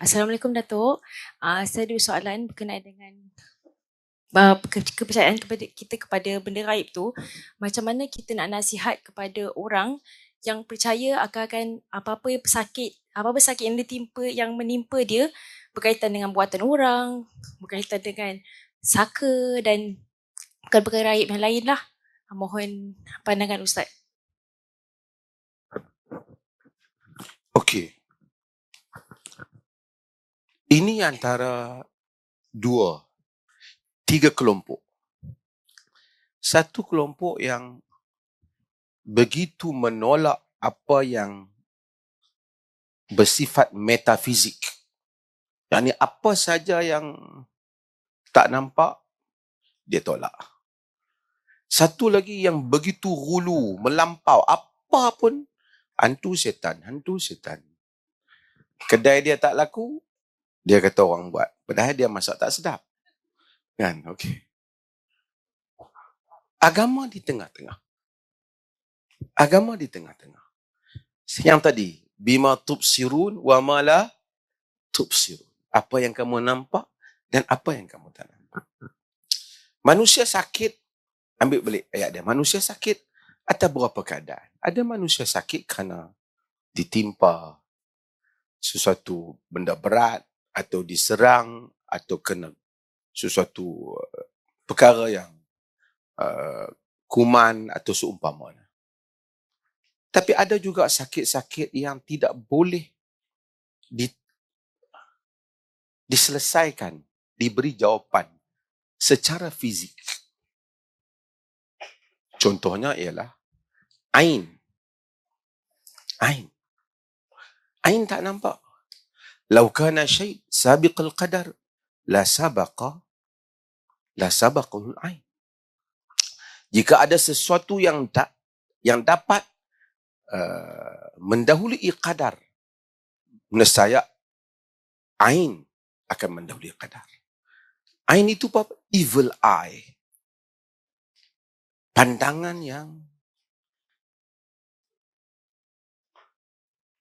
Assalamualaikum Datuk. Uh, saya ada soalan berkenaan dengan uh, kepercayaan kepada kita kepada benda gaib tu. Macam mana kita nak nasihat kepada orang yang percaya akan apa-apa yang pesakit, apa-apa sakit yang ditimpa yang menimpa dia berkaitan dengan buatan orang, berkaitan dengan saka dan perkara-perkara gaib yang lain lah. Mohon pandangan Ustaz. Okey. Ini antara dua, tiga kelompok. Satu kelompok yang begitu menolak apa yang bersifat metafizik. Yang apa saja yang tak nampak, dia tolak. Satu lagi yang begitu hulu, melampau, apa pun, hantu setan, hantu setan. Kedai dia tak laku, dia kata orang buat. Padahal dia masak tak sedap. Kan? Okey. Agama di tengah-tengah. Agama di tengah-tengah. Yang tadi, bima tubsirun wa mala tubsirun. Apa yang kamu nampak dan apa yang kamu tak nampak. Manusia sakit, ambil balik ayat dia. Manusia sakit atas berapa keadaan. Ada manusia sakit kerana ditimpa sesuatu benda berat, atau diserang atau kena sesuatu uh, perkara yang uh, kuman atau seumpamanya. Tapi ada juga sakit-sakit yang tidak boleh di, diselesaikan, diberi jawapan secara fizik. Contohnya ialah Ain. Ain. Ain tak nampak. Lau kana syai sabiqal qadar la sabaqa la sabaqul ain. Jika ada sesuatu yang tak yang dapat uh, mendahului qadar, nescaya ain akan mendahului qadar. Ain itu apa? Evil eye. Pandangan yang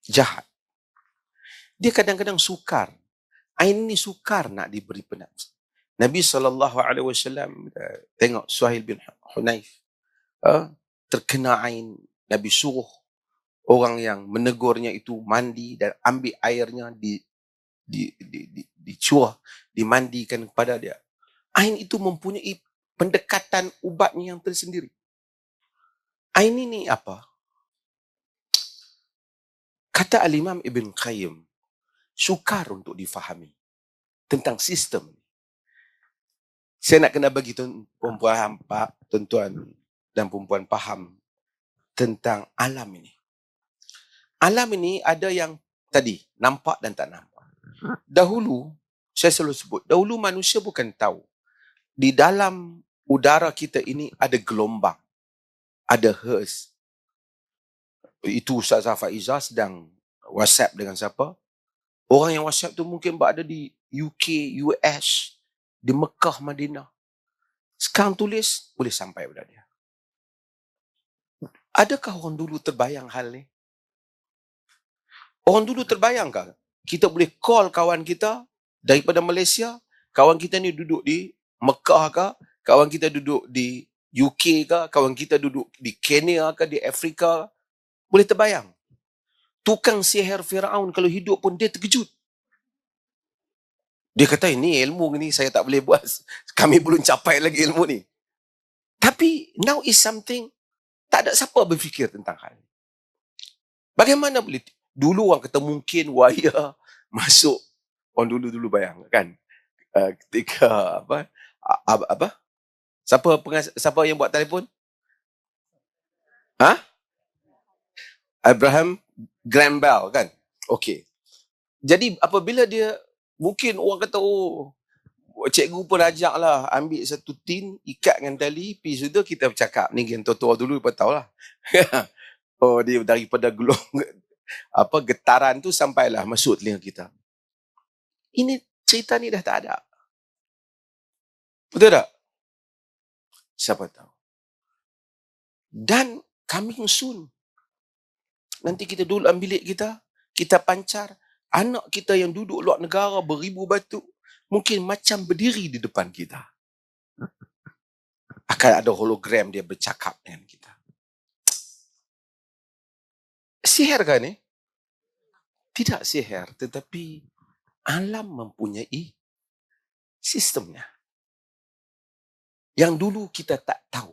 jahat dia kadang-kadang sukar. Ain ni sukar nak diberi penat. Nabi SAW tengok Suhail bin Hunaif uh, terkena ain. Nabi suruh orang yang menegurnya itu mandi dan ambil airnya di di di di, dicurah, dimandikan kepada dia. Ain itu mempunyai pendekatan ubatnya yang tersendiri. Ain ini apa? Kata Al-Imam Ibn Qayyim, sukar untuk difahami tentang sistem. Saya nak kena bagi perempuan pak, tuan-tuan dan perempuan faham tentang alam ini. Alam ini ada yang tadi nampak dan tak nampak. Dahulu saya selalu sebut, dahulu manusia bukan tahu di dalam udara kita ini ada gelombang, ada hertz. Itu Ustaz Faizah sedang WhatsApp dengan siapa? Orang yang WhatsApp tu mungkin berada di UK, US, di Mekah, Madinah. Sekarang tulis, boleh sampai pada dia. Adakah orang dulu terbayang hal ni? Orang dulu terbayangkah? Kita boleh call kawan kita daripada Malaysia, kawan kita ni duduk di Mekah ke, kawan kita duduk di UK ke, kawan kita duduk di Kenya ke, di Afrika. Boleh terbayang? Tukang sihir Firaun kalau hidup pun dia terkejut. Dia kata ini ilmu ni saya tak boleh buat. Kami belum capai lagi ilmu ni. Tapi now is something tak ada siapa berfikir tentang hal ini. Bagaimana boleh dulu orang kata mungkin waya masuk orang dulu-dulu bayang kan uh, ketika apa apa, apa? siapa pengas, siapa yang buat telefon? Ha? Abraham Graham Bell kan? Okey. Jadi apabila dia mungkin orang kata oh cikgu pun ajak lah ambil satu tin ikat dengan tali pi sudah kita bercakap ni yang tua-tua dulu pun tahu lah. oh dia daripada gelong apa getaran tu sampailah masuk telinga kita. Ini cerita ni dah tak ada. Betul tak? Siapa tahu. Dan coming soon nanti kita dulu ambil bilik kita, kita pancar, anak kita yang duduk luar negara beribu batu mungkin macam berdiri di depan kita. Akan ada hologram dia bercakap dengan kita. Sihir kan ni? Tidak sihir tetapi alam mempunyai sistemnya. Yang dulu kita tak tahu.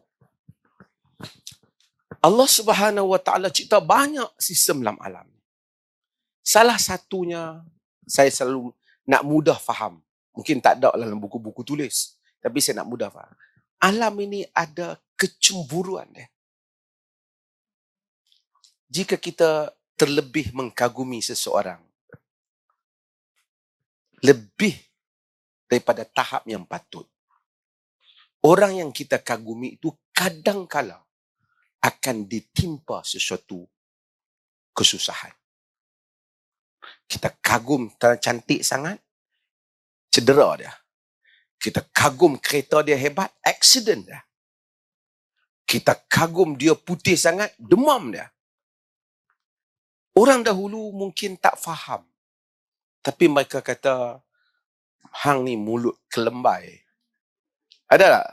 Allah Subhanahu Wa Taala cipta banyak sistem dalam alam. Salah satunya saya selalu nak mudah faham. Mungkin tak ada dalam buku-buku tulis. Tapi saya nak mudah faham. Alam ini ada kecemburuan dia. Jika kita terlebih mengkagumi seseorang, lebih daripada tahap yang patut. Orang yang kita kagumi itu kadang-kala akan ditimpa sesuatu kesusahan. Kita kagum cantik sangat, cedera dia. Kita kagum kereta dia hebat, accident dia. Kita kagum dia putih sangat, demam dia. Orang dahulu mungkin tak faham. Tapi mereka kata, hang ni mulut kelembai. Ada tak?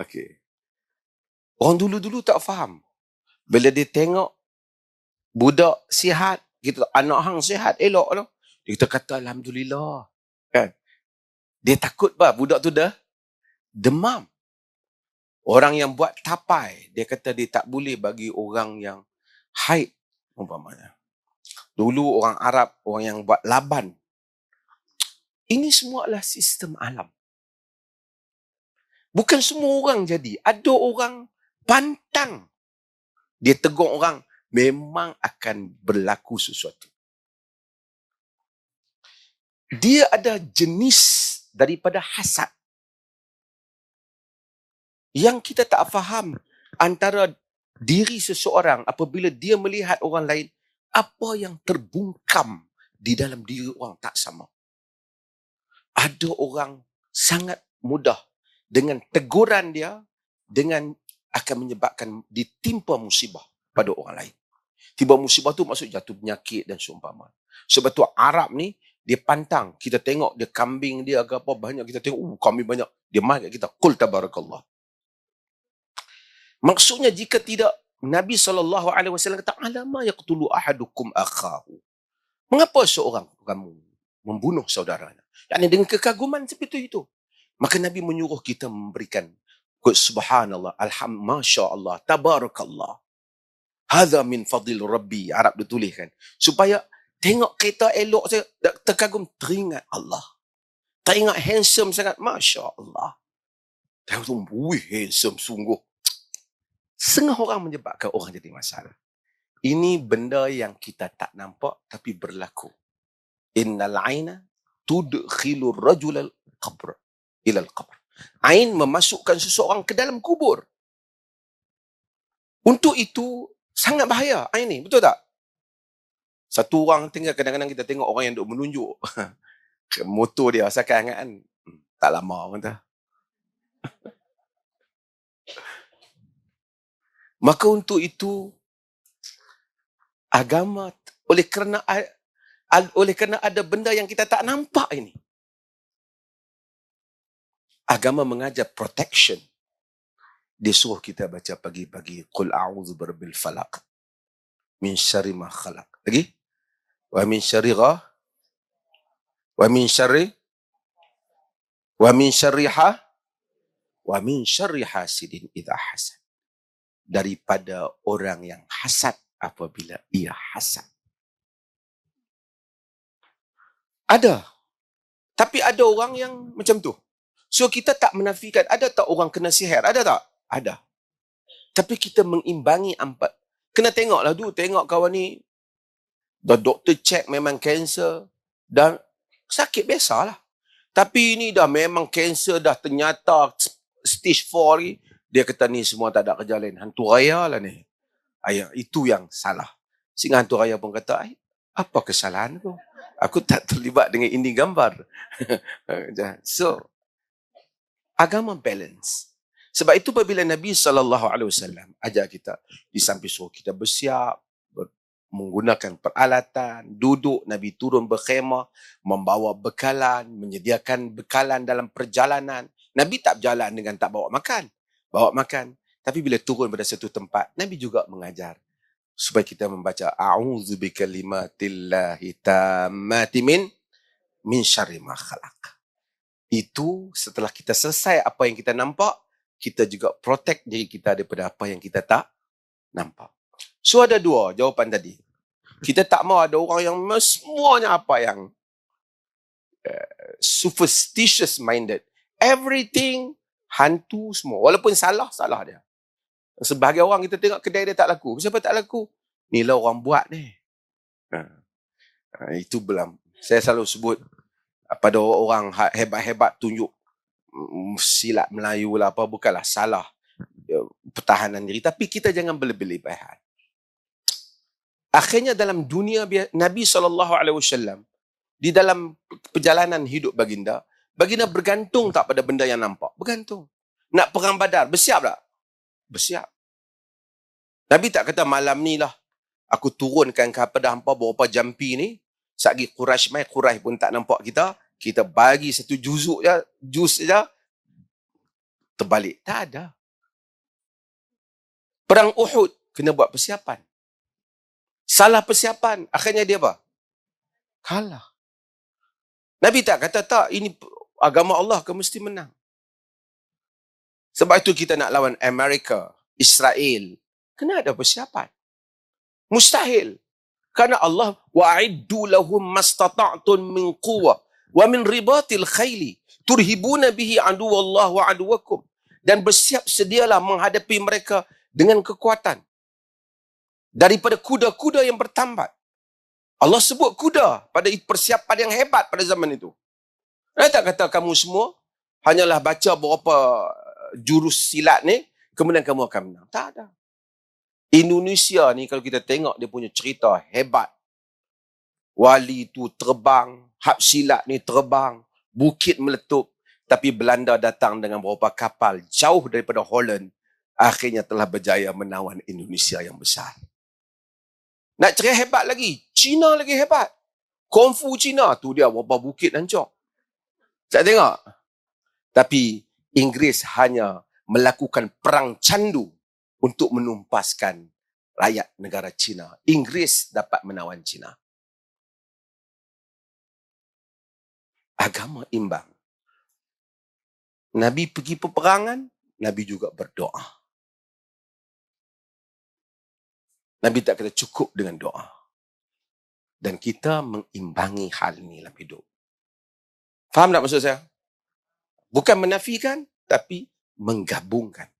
Okey. Orang dulu-dulu tak faham. Bila dia tengok budak sihat, kita anak hang sihat, elok lah. Dia kata, Alhamdulillah. Kan? Dia takut bah budak tu dah demam. Orang yang buat tapai, dia kata dia tak boleh bagi orang yang haid umpamanya. Dulu orang Arab, orang yang buat laban, ini semua adalah sistem alam. Bukan semua orang jadi. Ada orang pantang. Dia tegur orang, memang akan berlaku sesuatu. Dia ada jenis daripada hasad. Yang kita tak faham antara diri seseorang apabila dia melihat orang lain, apa yang terbungkam di dalam diri orang tak sama ada orang sangat mudah dengan teguran dia dengan akan menyebabkan ditimpa musibah pada orang lain. Tiba musibah tu maksud jatuh penyakit dan seumpama. Sebab tu Arab ni dia pantang. Kita tengok dia kambing dia agak apa banyak kita tengok uh kambing banyak. Dia mai kita qul tabarakallah. Maksudnya jika tidak Nabi sallallahu alaihi wasallam kata alama yaqtulu ahadukum akhahu. Mengapa seorang kamu membunuh saudaranya? Yani dengan kekaguman seperti itu. Maka Nabi menyuruh kita memberikan subhanallah, alhamdulillah, masya Allah, tabarakallah. Hadha min fadil Rabbi. Arab dia tuliskan. Supaya tengok kereta elok saya, terkagum, teringat Allah. Teringat handsome sangat, masya Allah. Tengok tu, wih handsome sungguh. Setengah orang menyebabkan orang jadi masalah. Ini benda yang kita tak nampak tapi berlaku. Innal aina tudkhilu rajul al-qabr ila al-qabr. Ain memasukkan seseorang ke dalam kubur. Untuk itu sangat bahaya ain ni, betul tak? Satu orang tinggal kadang-kadang kita tengok orang yang duk menunjuk motor dia asalkan kan hmm, tak lama kata. Maka untuk itu agama oleh kerana oleh kerana ada benda yang kita tak nampak ini. Agama mengajar protection. Dia suruh kita baca pagi-pagi. Qul a'udhu berbil falak. Min syari ma khalaq. Lagi? Wa min syari gha. Wa min syari. Wa min syari ha. Wa min syari hasidin idha hasad. Daripada orang yang hasad apabila ia hasad. Ada. Tapi ada orang yang macam tu. So kita tak menafikan. Ada tak orang kena sihir? Ada tak? Ada. Tapi kita mengimbangi empat. Kena tengoklah tu. Tengok kawan ni. Dah doktor check memang kanser. Dan sakit biasalah. Tapi ini dah memang kanser dah ternyata stage 4 ni. Dia kata ni semua tak ada kerja lain. Hantu raya lah ni. Ayah, itu yang salah. Sehingga hantu raya pun kata, apa kesalahan tu? Aku tak terlibat dengan ini gambar. so, agama balance. Sebab itu apabila Nabi SAW ajar kita, di samping suruh kita bersiap, ber, menggunakan peralatan, duduk, Nabi turun berkhemah, membawa bekalan, menyediakan bekalan dalam perjalanan. Nabi tak berjalan dengan tak bawa makan. Bawa makan. Tapi bila turun pada satu tempat, Nabi juga mengajar supaya kita membaca a'udzu bikalimatillahi tammati min min syarri ma khalaq. Itu setelah kita selesai apa yang kita nampak, kita juga protect diri kita daripada apa yang kita tak nampak. So ada dua jawapan tadi. Kita tak mau ada orang yang semuanya apa yang uh, superstitious minded. Everything hantu semua. Walaupun salah, salah dia. Sebahagian orang kita tengok kedai dia tak laku. Siapa tak laku? Inilah orang buat ni. Ha. Ha, itu belum. Saya selalu sebut pada orang ha, hebat-hebat tunjuk silat Melayu lah apa bukanlah salah ya, pertahanan diri. Tapi kita jangan berlebih-lebihan. Akhirnya dalam dunia Nabi SAW di dalam perjalanan hidup baginda baginda bergantung tak pada benda yang nampak. Bergantung. Nak perang badar bersiap tak? Bersiap. Nabi tak kata malam ni lah aku turunkan kepada hampa beberapa jampi ni? Sagi Quraisy mai Quraisy pun tak nampak kita, kita bagi satu juzuk je, jus saja terbalik. Tak ada. Perang Uhud kena buat persiapan. Salah persiapan, akhirnya dia apa? Kalah. Nabi tak kata tak, ini agama Allah ke mesti menang. Sebab itu kita nak lawan Amerika, Israel. Kena ada persiapan. Mustahil. Karena Allah wa'iddu lahum mastata'tun min quwwah wa min ribatil khayli turhibuna bihi aduwallah wa aduwakum dan bersiap sedialah menghadapi mereka dengan kekuatan daripada kuda-kuda yang bertambat. Allah sebut kuda pada persiapan yang hebat pada zaman itu. Saya tak kata kamu semua hanyalah baca beberapa jurus silat ni kemudian kamu akan menang. Tak ada. Indonesia ni kalau kita tengok dia punya cerita hebat. Wali tu terbang, hab silat ni terbang, bukit meletup. Tapi Belanda datang dengan beberapa kapal jauh daripada Holland. Akhirnya telah berjaya menawan Indonesia yang besar. Nak cerita hebat lagi. Cina lagi hebat. Kungfu Cina tu dia beberapa bukit hancur. Saya tengok. Tapi Inggeris hanya melakukan perang candu untuk menumpaskan rakyat negara China. Inggeris dapat menawan China. Agama imbang. Nabi pergi peperangan, Nabi juga berdoa. Nabi tak kata cukup dengan doa. Dan kita mengimbangi hal ini dalam hidup. Faham tak maksud saya? Bukan menafikan, tapi menggabungkan.